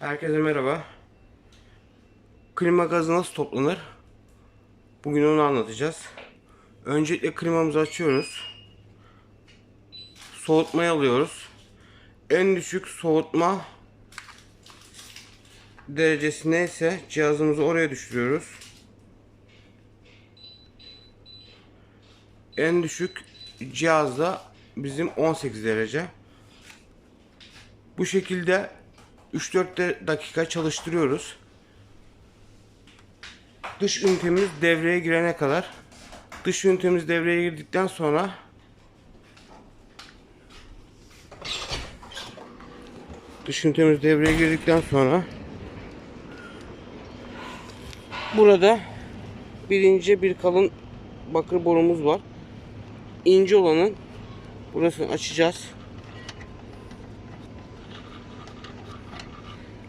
Herkese merhaba. Klima gazı nasıl toplanır? Bugün onu anlatacağız. Öncelikle klimamızı açıyoruz. Soğutmayı alıyoruz. En düşük soğutma derecesi neyse cihazımızı oraya düşürüyoruz. En düşük cihazda bizim 18 derece. Bu şekilde 3-4 de- dakika çalıştırıyoruz. Dış ünitemiz devreye girene kadar. Dış ünitemiz devreye girdikten sonra dış ünitemiz devreye girdikten sonra burada bir ince bir kalın bakır borumuz var. İnce olanın burasını açacağız.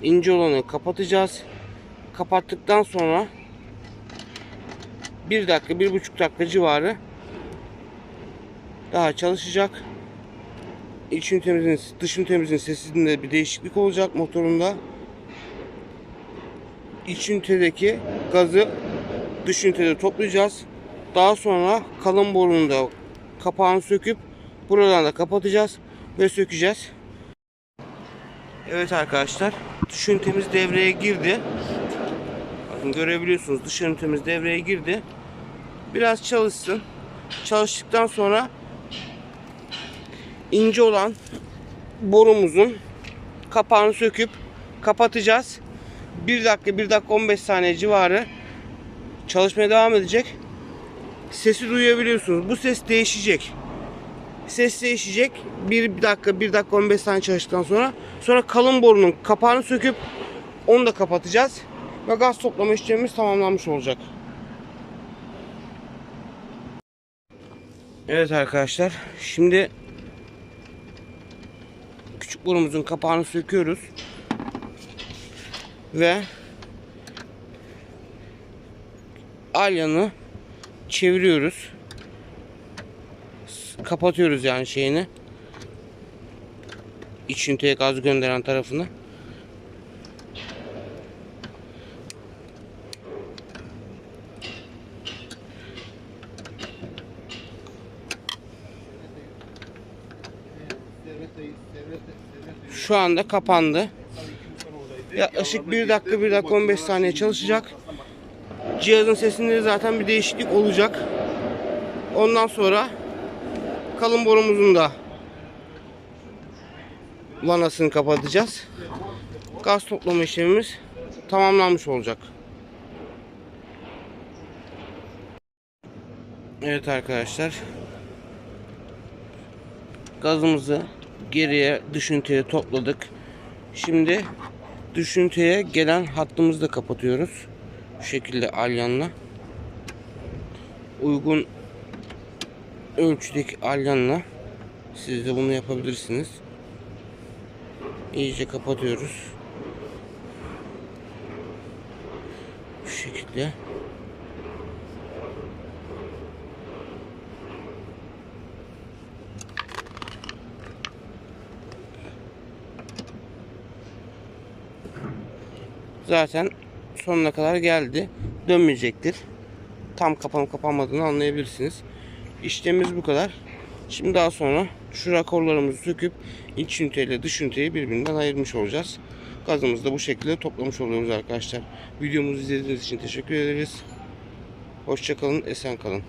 İnce olanı kapatacağız. Kapattıktan sonra bir dakika, bir buçuk dakika civarı daha çalışacak. İç ünitemizin, dış ünitemizin sesinde bir değişiklik olacak motorunda. İç ünitedeki gazı dış ünitede toplayacağız. Daha sonra kalın borunun da kapağını söküp buradan da kapatacağız ve sökeceğiz. Evet arkadaşlar dış ünitemiz devreye girdi. Bakın görebiliyorsunuz dış ünitemiz devreye girdi. Biraz çalışsın. Çalıştıktan sonra ince olan borumuzun kapağını söküp kapatacağız. 1 dakika 1 dakika 15 saniye civarı çalışmaya devam edecek. Sesi duyabiliyorsunuz. Bu ses değişecek ses değişecek. 1 dakika 1 dakika 15 saniye çalıştıktan sonra sonra kalın borunun kapağını söküp onu da kapatacağız. Ve gaz toplama işlemimiz tamamlanmış olacak. Evet arkadaşlar. Şimdi küçük borumuzun kapağını söküyoruz. Ve alyanı çeviriyoruz kapatıyoruz yani şeyini. İç üniteye gaz gönderen tarafını. Şu anda kapandı. Yaklaşık 1 dakika 1 dakika 15 saniye çalışacak. Cihazın sesinde zaten bir değişiklik olacak. Ondan sonra kalın borumuzun da vanasını kapatacağız. Gaz toplama işlemimiz tamamlanmış olacak. Evet arkadaşlar. Gazımızı geriye dış üniteye topladık. Şimdi dış üniteye gelen hattımızı da kapatıyoruz. Bu şekilde alyanla. Uygun ölçüdeki alyanla siz de bunu yapabilirsiniz. İyice kapatıyoruz. Bu şekilde. Zaten sonuna kadar geldi. Dönmeyecektir. Tam kapanıp kapanmadığını anlayabilirsiniz. İşlemimiz bu kadar. Şimdi daha sonra şu rakorlarımızı söküp iç üniteyle dış üniteyi birbirinden ayırmış olacağız. Gazımızı da bu şekilde toplamış oluyoruz arkadaşlar. Videomuzu izlediğiniz için teşekkür ederiz. Hoşçakalın, esen kalın.